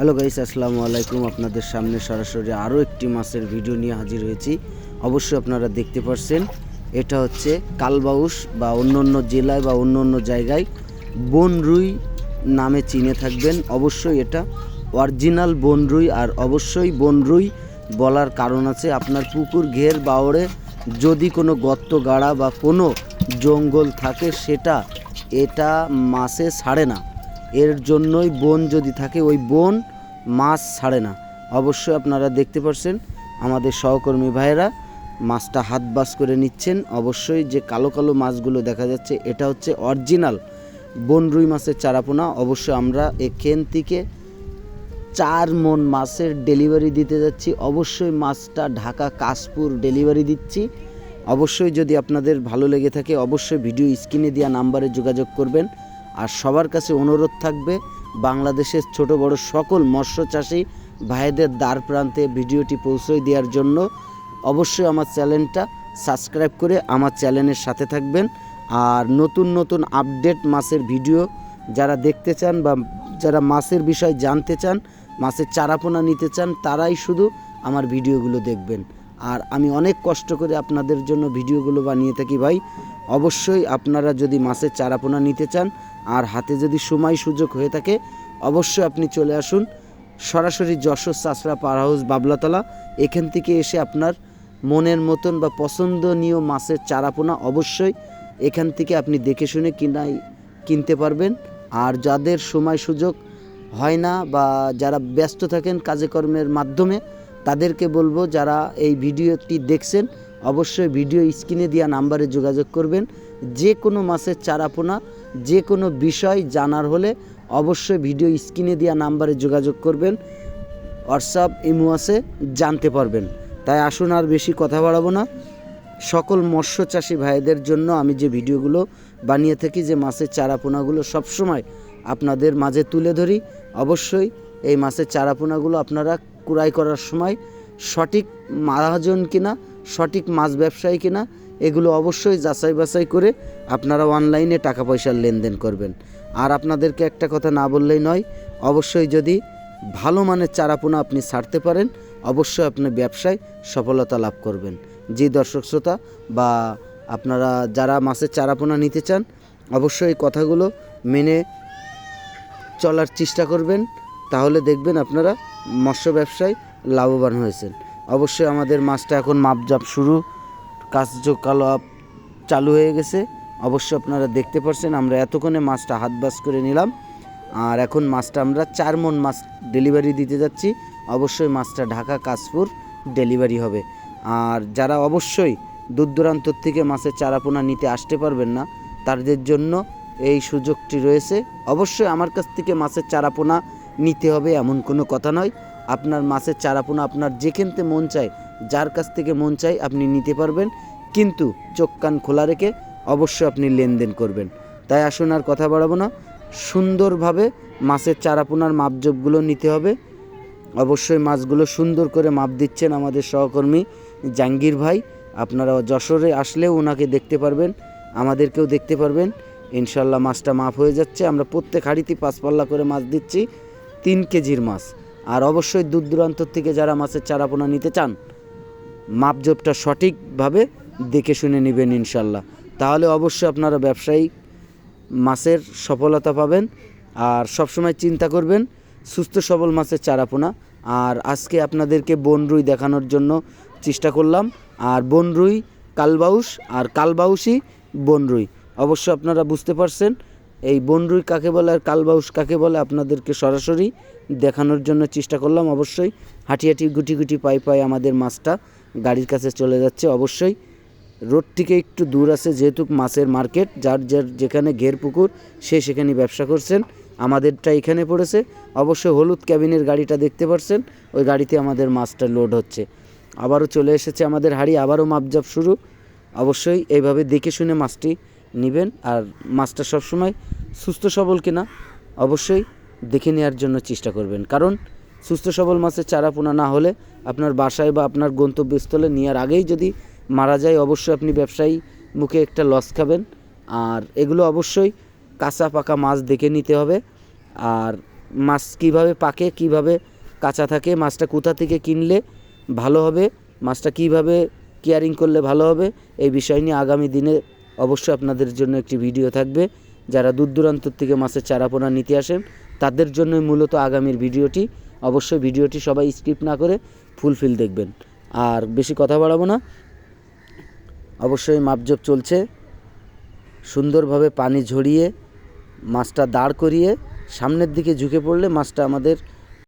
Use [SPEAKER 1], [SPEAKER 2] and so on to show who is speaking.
[SPEAKER 1] Hello guys, আসসালামু আলাইকুম। আপনাদের সামনে সরাসরি আরও একটি মাছের ভিডিও নিয়ে হাজির হয়েছি। অবশ্যই আপনারা দেখতে পাচ্ছেন এটা হচ্ছে কালবাউস বা অন্য অন্য জেলায় বা অন্য অন্য জায়গায় বনরুই নামে চিনে থাকবেন। অবশ্যই এটা অরিজিনাল বনরুই আর অবশ্যই বনরুই বলার কারণ আছে, আপনার পুকুর ঘের বাওড়ে যদি কোনো গর্ত গাড়া বা কোনো জঙ্গল থাকে, সেটা এটা মাছে ছাড়ে না। এর জন্যই বন যদি থাকে, ওই বন মাছ ছাড়ে না। অবশ্যই আপনারা দেখতে পাচ্ছেন আমাদের সহকর্মী ভাইয়েরা মাছটা হাত বাস করে নিচ্ছেন। অবশ্যই যে কালো কালো মাছগুলো দেখা যাচ্ছে, এটা হচ্ছে অরিজিনাল বন রুই মাছের চারাপোনা। অবশ্যই আমরা এখান থেকে চার মন মাছের ডেলিভারি দিতে যাচ্ছি। অবশ্যই মাছটা ঢাকা কাশপুর ডেলিভারি দিচ্ছি। অবশ্যই যদি আপনাদের ভালো লেগে থাকে, অবশ্যই ভিডিও স্ক্রিনে দেওয়া নাম্বারে যোগাযোগ করবেন। আর সবার কাছে অনুরোধ থাকবে, বাংলাদেশের ছোট বড় সকল মৎস্য চাষি ভাইদের দ্বার প্রান্তে ভিডিওটি পৌঁছই দেওয়ার জন্য অবশ্যই আমার চ্যানেলটা সাবস্ক্রাইব করে আমার চ্যানেলের সাথে থাকবেন। আর নতুন নতুন আপডেট মাছের ভিডিও যারা দেখতে চান বা যারা মাছের বিষয় জানতে চান, মাছের চারাপোনা নিতে চান, তারাই শুধু আমার ভিডিওগুলো দেখবেন। আর আমি অনেক কষ্ট করে আপনাদের জন্য ভিডিওগুলো বানিয়ে থাকি ভাই। অবশ্যই আপনারা যদি মাছের চারাপোনা নিতে চান আর হাতে যদি সময় সুযোগ হয়ে থাকে, অবশ্যই আপনি চলে আসুন সরাসরি যশোর চাষরা পার হাউস, বাবলাতলা। এখান থেকে এসে আপনার মনের মতন বা পছন্দনীয় মাছের চারাপোনা অবশ্যই এখান থেকে আপনি দেখে শুনে কিনাই, কিনতে পারবেন। আর যাদের সময় সুযোগ হয় না বা যারা ব্যস্ত থাকেন কাজে কর্মের মাধ্যমে, তাদেরকে বলব যারা এই ভিডিওটি দেখছেন অবশ্যই ভিডিও স্ক্রিনে দেওয়া নাম্বারে যোগাযোগ করবেন। যে কোনো মাছের চারাপোনা যে কোনো বিষয় জানার হলে অবশ্যই ভিডিও স্ক্রিনে দেওয়া নাম্বারে যোগাযোগ করবেন। হোয়াটসঅ্যাপ, ইমো আছে, জানতে পারবেন। তাই আসুন আর বেশি কথা বাড়াবো না। সকল মৎস্য চাষি ভাইদের জন্য আমি যে ভিডিওগুলো বানিয়ে থাকি, যে মাছের চারাপোনাগুলো সবসময় আপনাদের মাঝে তুলে ধরি, অবশ্যই এই মাছের চারাপোনাগুলো আপনারা কুড়াই করার সময় সঠিক মহাজন কিনা সঠিক মাছ ব্যবসায়ী কিনা, এগুলো অবশ্যই যাচাই বাছাই করে আপনারা অনলাইনে টাকা পয়সার লেনদেন করবেন। আর আপনাদেরকে একটা কথা না বললেই নয়, অবশ্যই যদি ভালো মানের চারাপোনা আপনি ছাড়তে পারেন, অবশ্যই আপনি ব্যবসায় সফলতা লাভ করবেন। যে দর্শক শ্রোতা, বা আপনারা যারা মাছের চারাপোনা নিতে চান, অবশ্যই কথাগুলো মেনে চলার চেষ্টা করবেন। তাহলে দেখবেন আপনারা মৎস্য ব্যবসায় লাভবান হয়েছেন। অবশ্যই আমাদের মাছটা এখন মাপজাপ শুরু। কার্যকলাপ চালু হয়ে গেছে। অবশ্যই আপনারা দেখতে পাচ্ছেন আমরা এতক্ষণে মাছটা হাত বাস করে নিলাম। আর এখন মাছটা আমরা চার মন মাছ ডেলিভারি দিতে যাচ্ছি। অবশ্যই মাছটা ঢাকা কাশপুর ডেলিভারি হবে। আর যারা অবশ্যই দূর দূরান্তর থেকে মাছের চারাপোনা নিতে আসতে পারবেন না, তাদের জন্য এই সুযোগটি রয়েছে। অবশ্যই আমার কাছ থেকে মাছের চারাপোনা নিতে হবে, এমন কোনো কথা নয়। আপনার মাছের চারাপোনা আপনার যেখানতে মন চায়, যার কাছ থেকে মন চায় আপনি নিতে পারবেন। কিন্তু চোখ কান খোলা রেখে অবশ্যই আপনি লেনদেন করবেন। তাই আসুন আর কথা বাড়াবো না। সুন্দরভাবে মাছের চারাপোনার মাপজোপগুলো নিতে হবে। অবশ্যই মাছগুলো সুন্দর করে মাপ দিচ্ছেন আমাদের সহকর্মী জাঙ্গির ভাই। আপনারা যশোরে আসলেও ওনাকে দেখতে পারবেন, আমাদেরকেও দেখতে পারবেন। ইনশাল্লাহ মাছটা মাপ হয়ে যাচ্ছে। আমরা প্রত্যেক হাঁড়িতে পাঁচপাল্লা করে মাছ দিচ্ছি, তিন কেজির মাছ। আর অবশ্যই দূর দূরান্তর থেকে যারা মাছের চারাপোনা নিতে চান, মাপজোপটা সঠিকভাবে দেখে শুনে নেবেন ইনশাল্লাহ। তাহলে অবশ্যই আপনারা ব্যবসায়ী মাছের সফলতা পাবেন আর সবসময় চিন্তা করবেন, সুস্থ সবল মাছের চারাপোনা। আর আজকে আপনাদেরকে বনরুই দেখানোর জন্য চেষ্টা করলাম, আর বনরুই কালবাউস আর কালবাউসই বনরুই অবশ্য আপনারা বুঝতে পারছেন এই বনরুই কাকে বলে আর কালবাউস কাকে বলে আপনাদেরকে সরাসরি দেখানোর জন্য চেষ্টা করলাম। অবশ্যই হাঁটি হাঁটি, গুটি গুটি পাই পাই আমাদের মাছটা গাড়ির কাছে চলে যাচ্ছে। অবশ্যই রোড থেকে একটু দূর আছে, যেহেতু মাছের মার্কেট, যার যার যেখানে ঘের পুকুর, সে সেখানে ব্যবসা করছেন। আমাদেরটা এখানে পড়েছে। অবশ্যই হলুদ ক্যাবিনের গাড়িটা দেখতে পাচ্ছেন ওই গাড়িতে আমাদের মাছটা লোড হচ্ছে। আবারও চলে এসেছে আমাদের হাড়ি, আবারও মাপজাপ শুরু। অবশ্যই এইভাবে দেখে শুনে মাছটি নেবেন আর মাছটা সবসময় সুস্থ সবল কিনা অবশ্যই দেখে নেওয়ার জন্য চেষ্টা করবেন। কারণ সুস্থ সবল মাছের চারা পোনা না হলে আপনার বাসায় বা আপনার গন্তব্যস্থলে নেওয়ার আগেই যদি মারা যায়, অবশ্যই আপনি ব্যবসায়ী মুখে একটা লস খাবেন। আর এগুলো অবশ্যই কাঁচা পাকা মাছ দেখে নিতে হবে। আর মাছ কীভাবে পাকে, কীভাবে কাঁচা থাকে, মাছটা কোথা থেকে কিনলে ভালো হবে, মাছটা কীভাবে কেয়ারিং করলে ভালো হবে, এই বিষয় নিয়ে আগামী দিনে অবশ্যই আপনাদের জন্য একটি ভিডিও থাকবে। যারা দূর দূরান্ত থেকে মাছের চারাপোনা নিতে আসেন, তাদের জন্যই মূলত আগামীর ভিডিওটি। অবশ্যই ভিডিওটি সবাই স্কিপ না করে ফুলফিল দেখবেন। আর বেশি কথা বাড়াবো না। অবশ্যই মাপজোপ চলছে। সুন্দরভাবে পানি ঝরিয়ে মাছটা দাঁড় করিয়ে সামনের দিকে ঝুঁকে পড়লে মাছটা আমাদের